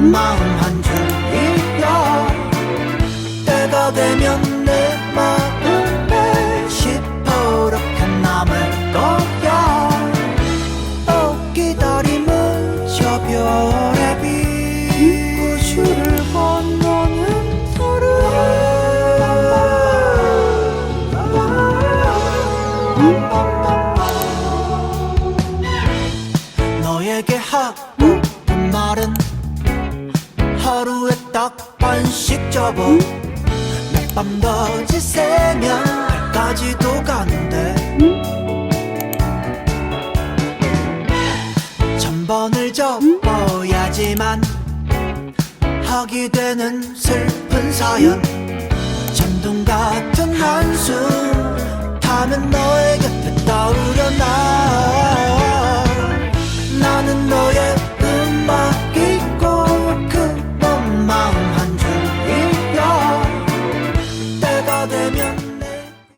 마음 한 줄이야 때가 되면 내 마음에 시퍼렇게 남을 거야. 또 기다림은 저 별의 빛 우주를 건너는 서로 너에게 하고 딱 반씩 접어. 몇밤 더 지새면 발까지도 가는데. 천 번을 접어야지만 하게 되는 슬픈 사연. 천둥 같은 한숨 나는 너의 ode mnie